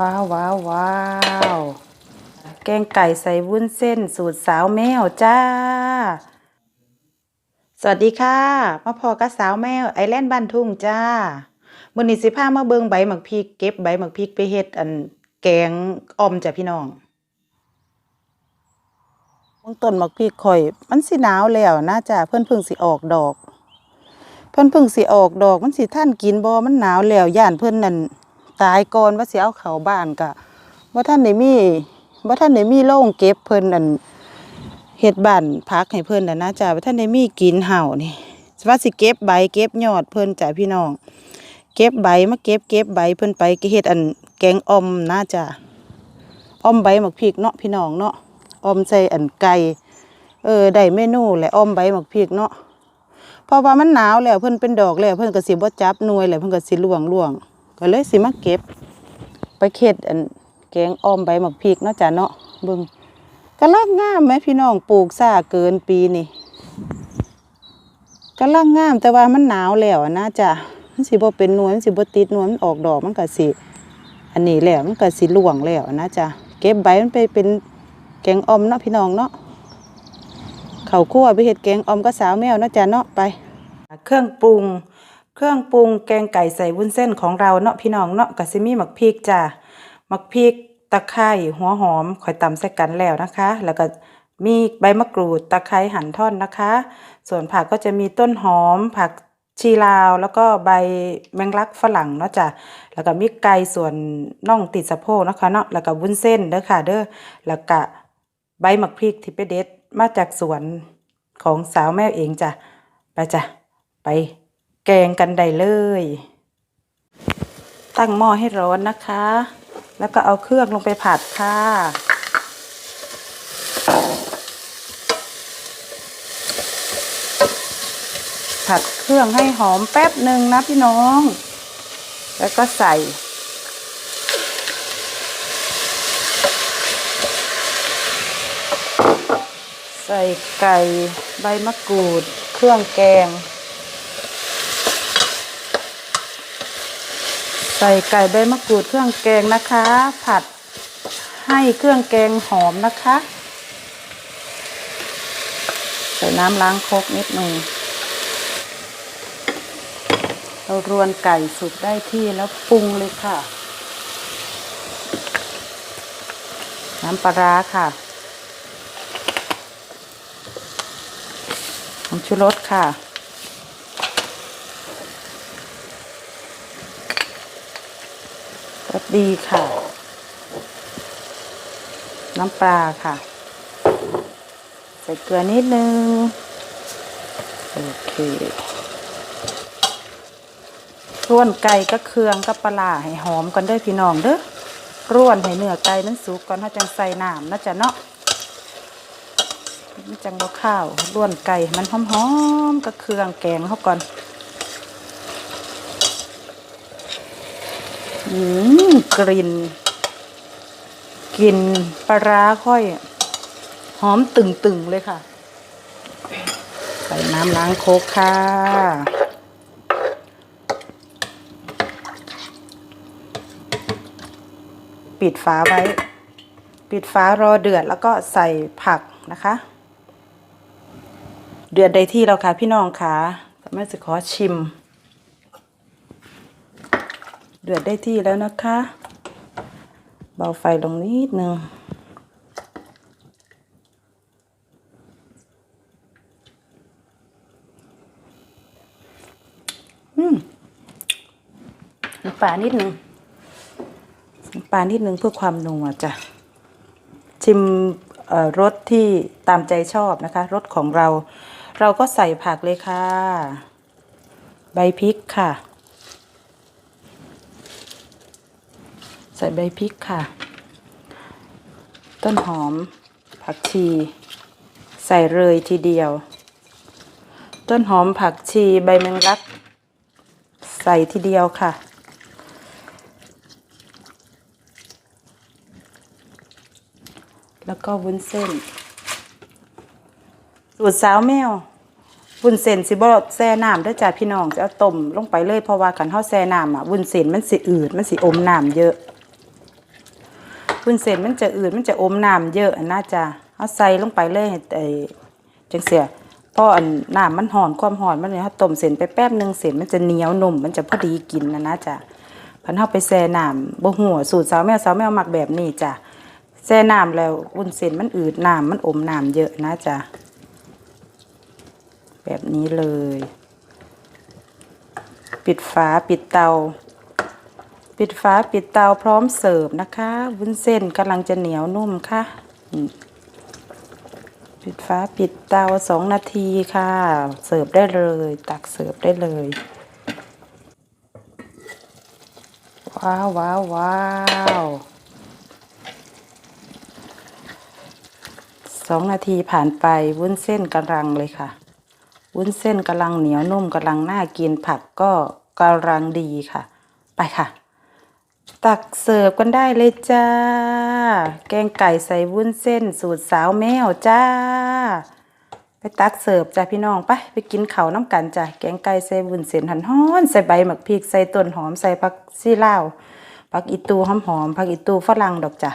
ว้าวว้าวว้าวแกงไก่ใส่วุ้นเส้นสูตรสาวแมวจ้า สวัสดีค่ะ มาพอกับสาวแมวไอแลนด์บ้านทุ่งจ้ามื้อนี้สิพามาเบิ่งใบหมักพริกเก็บใบหมักพริกไปเฮ็ดอันแกงอ่อมจ้ะพี่น้องเบิ่งต้นหมักพริกข่อย มันสิหนาวแล้วนะจ้ะเพิ่นพิ่งสิออกดอก เพิ่นพิ่งสิออกดอก มันสิท่านกินบ่มันหนาวแล้วย่านเพิ่นนั่น ตายก่อนว่าสิเอาเขาบ้านก็บ่าทันได้มีบ่าทันได้มีโรงเก็บเพิ่นนั่นเฮ็ดบ้านพักให้เพิ่นน่ะนะจ้ะบ่าทันได้มีกินเห่านี่ว่าสิเก็บใบเก็บยอดเพิ่นจ้ะพี่น้อง เก็บใบมาเก็บเก็บใบเพิ่นไปเฮ็ดอันแกงอมนะจ้ะอมใบหมักพริกเนาะพี่น้องเนาะอมใส่อันไก่เออได้เมนูแหละอ่อมใบหมักพริกเนาะเพราะว่ามันหนาวแล้วเพิ่นเป็นดอกแล้วเพิ่นก็สิบ่จับหน่วยแล้วเพิ่นก็สิล่วงล่วง ก็เลยสิมาเก็บ ไปเค็ดอันแกงอ้อมใบหมักพริกเนาะจ้ะเนาะเบิ่งกำลังงามแหมพี่น้องปลูกซ่าเกินปีนี่กำลังงามแต่ว่ามันหนาวแล้วนะจ้ะมันสิบ่เป็นนวยมันสิบ่ติดนวยมันออกดอกมันก็สิอันนี้แล้วมันก็สิล่วงแล้วนะจ้ะเก็บใบมันไปเป็นแกงอ่อมเนาะพี่น้องเนาะเขาคั่วไปเห็ดแกงออมก็สาวแมวเนาะจ้ะเนาะไป เครื่องปรุง เครื่องปรุงแกงไก่ใส่วุ้นเส้นของเราเนาะพี่น้องเนาะก็สิมีหมักพริกจ้ะหมักพริกตะไคร้หัวหอมข่อยตำใส่กันแล้วนะคะ แล้วก็มีใบมะกรูดตะไคร้หั่นท่อนนะคะ ส่วนผักก็จะมีต้นหอมผักชีลาวแล้วก็ใบแมงลักฝรั่งเนาะจ้ะแล้วก็มีไก่ส่วนน่องติดสะโพกนะคะเนาะแล้วก็วุ้นเส้นเด้อค่ะเด้อแล้วก็ใบหมักพริกที่ไปเด็ดมาจากสวนของสาวแม่เองจ้ะไปจ้ะไป แกงกันได้เลย ตั้งหม้อให้ร้อนนะคะ แล้วก็เอาเครื่องลงไปผัดค่ะผัดเครื่องให้หอมแป๊บหนึ่งนะพี่น้อง แล้วก็ใส่ ใส่ไก่ใบมะกรูด เครื่องแกง ส่ไก่ใบมะกรูดเครื่องแกงนะคะ ผัดให้เครื่องแกงหอมนะคะ ใส่น้ำล้างครกนิดหนึ่งเรารวนไก่สุกได้ที่แล้วปรุงเลยค่ะ น้ำปลาร้าค่ะผงชูรสค่ะ สดีค่ะ น้ำปลาค่ะ ใส่เกลือนิดนึง โอเคร่วนไก่ก็เครื่องกับปลาให้หอมก่อนด้อพี่น้องเด้อร่วนให้เนื้อไก่มันสุกก่อนเขาจังใส่น้ำนะจ๊ะเนาะจังบ่ข้าวล้วนไก่มันหอมๆกับเครื่องแกงเขาก่อน อืมกลิ่นกลิ่นปลาร้าค่อย หอมตึงๆเลยค่ะ ใส่น้ำล้างโคกค่ะ ปิดฝาไว้ ปิดฝารอเดือดแล้วก็ใส่ผักนะคะ เดือดได้ที่แล้วค่ะพี่น้องค่ะแต่แม่จะขอชิม เดือดได้ที่แล้วนะคะ เบาไฟลงนิดนึงอืมปลานิดนึงปลานิดนึงเพื่อความนัวจ้ะ ชิมรสที่ตามใจชอบนะคะรสของเรา เราก็ใส่ผักเลยค่ะ ใบพริกค่ะ ใส่ใบพริกค่ะ ต้นหอม ผักชี ใส่เลยทีเดียว ต้นหอมผักชีใบแมงลัก ใส่ทีเดียวค่ะ แล้วก็วุ้นเส้นสูตรสาวแมววุ้นเส้นสิบ่แช่น้ำเด้อจ้าพี่น้องจะเอาต้มลงไปเลยเพราะว่าคันเฮาแช่น้ำอะวุ้นเส้นมันสิอืดมันสิอมน้ำเยอะ วุ้นเส้นมันจะอืดมันจะอมน้ำเยอะนะจ๊ะเอาใส่ลงไปเลยไอ้จังเสียเพราะอันน้ำมันหอนความหอนมันเนี่ยเขาต้มเส้นไปแป๊บหนึงเส้นมันจะเหนียวนุ่มมันจะพอดีกินนะนะจ๊ะพันเฮาไปแช่น้ำบ่หัวสูตรสาวแมวสาวแมวมักแบบนี้จ้ะแช่น้ำแล้ววุ้นเส้นมันอืดน้ำมันอมน้ำเยอะนะจ๊ะแบบนี้เลย ปิดฝาปิดเตา ปิดฝาปิดเตาพร้อมเสิร์ฟนะคะ วุ้นเส้นกำลังจะเหนียวนุ่มค่ะ ปิดฝาปิดเตาสองนาทีค่ะ เสิร์ฟได้เลย ตักเสิร์ฟได้เลย ว้าวว้าวว้าวสองนาทีผ่านไปวุ้นเส้นกำลังเลยค่ะ วุ้นเส้นกำลังเหนียวนุ่มกำลังน่ากินผักก็กำลังดีค่ะ ไปค่ะ ตักเสิร์ฟกันได้เลยจ้า แกงไก่ใส่วุ้นเส้นสูตรสาวแมวจ้า ไปตักเสิร์ฟจ้าพี่น้องไปไปกินข้าวน้ำกันจ้าแกงไก่ใส่วุ้นเส้นหันฮ้อนใส่ใบหมักพริกใส่ต้นหอมใส่ผักซี่ลาผักอีตูหอมหอมผักอีตูฝรั่งดอกจ้า